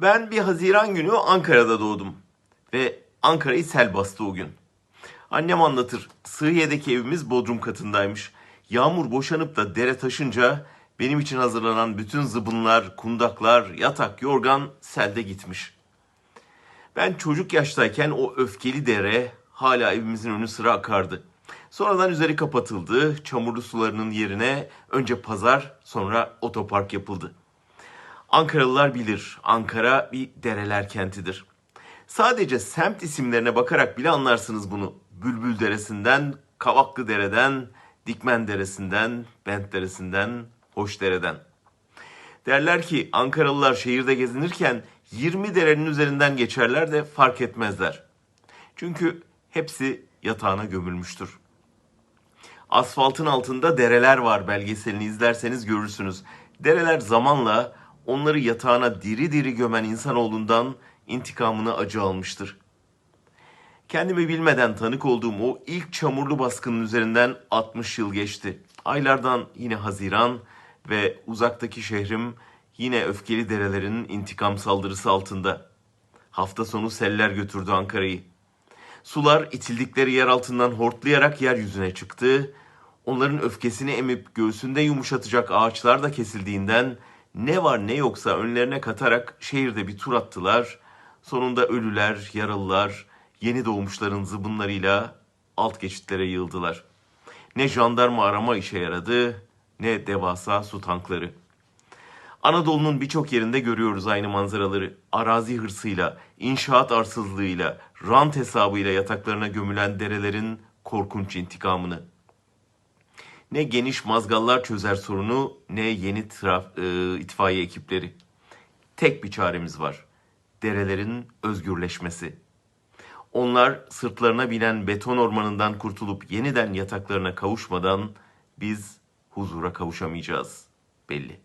Ben bir Haziran günü Ankara'da doğdum. Ve Ankara'yı sel bastı o gün. Annem anlatır. Sığıye'deki evimiz bodrum katındaymış. Yağmur boşanıp da dere taşınca benim için hazırlanan bütün zıbınlar, kundaklar, yatak, yorgan selde gitmiş. Ben çocuk yaştayken o öfkeli dere hala evimizin önü sıra akardı. Sonradan üzeri kapatıldı. Çamurlu sularının yerine önce pazar sonra otopark yapıldı. Ankaralılar bilir. Ankara bir dereler kentidir. Sadece semt isimlerine bakarak bile anlarsınız bunu. Bülbül Deresi'nden, Kavaklı Dere'den, Dikmen Deresi'nden, Bent Deresi'nden, Hoşdere'den. Derler ki Ankaralılar şehirde gezinirken 20 derenin üzerinden geçerler de fark etmezler. Çünkü hepsi yatağına gömülmüştür. Asfaltın altında dereler var belgeselini izlerseniz görürsünüz. Dereler zamanla onları yatağına diri diri gömen insanoğlundan intikamını acı almıştır. Kendimi bilmeden tanık olduğum o ilk çamurlu baskının üzerinden 60 yıl geçti. Aylardan yine Haziran ve uzaktaki şehrim yine öfkeli derelerin intikam saldırısı altında. Hafta sonu seller götürdü Ankara'yı. Sular itildikleri yer altından hortlayarak yeryüzüne çıktı. Onların öfkesini emip göğsünde yumuşatacak ağaçlar da kesildiğinden ne var ne yoksa önlerine katarak şehirde bir tur attılar. Sonunda ölüler, yaralılar, yeni doğmuşların zıbınlarıyla alt geçitlere yığıldılar. Ne jandarma arama işe yaradı ne devasa su tankları. Anadolu'nun birçok yerinde görüyoruz aynı manzaraları. Arazi hırsıyla, inşaat arsızlığıyla, rant hesabıyla yataklarına gömülen derelerin korkunç intikamını. Ne geniş mazgallar çözer sorunu ne yeni traf- e, itfaiye ekipleri. Tek bir çaremiz var. Derelerin özgürleşmesi. Onlar sırtlarına binen beton ormanından kurtulup yeniden yataklarına kavuşmadan biz huzura kavuşamayacağız belli.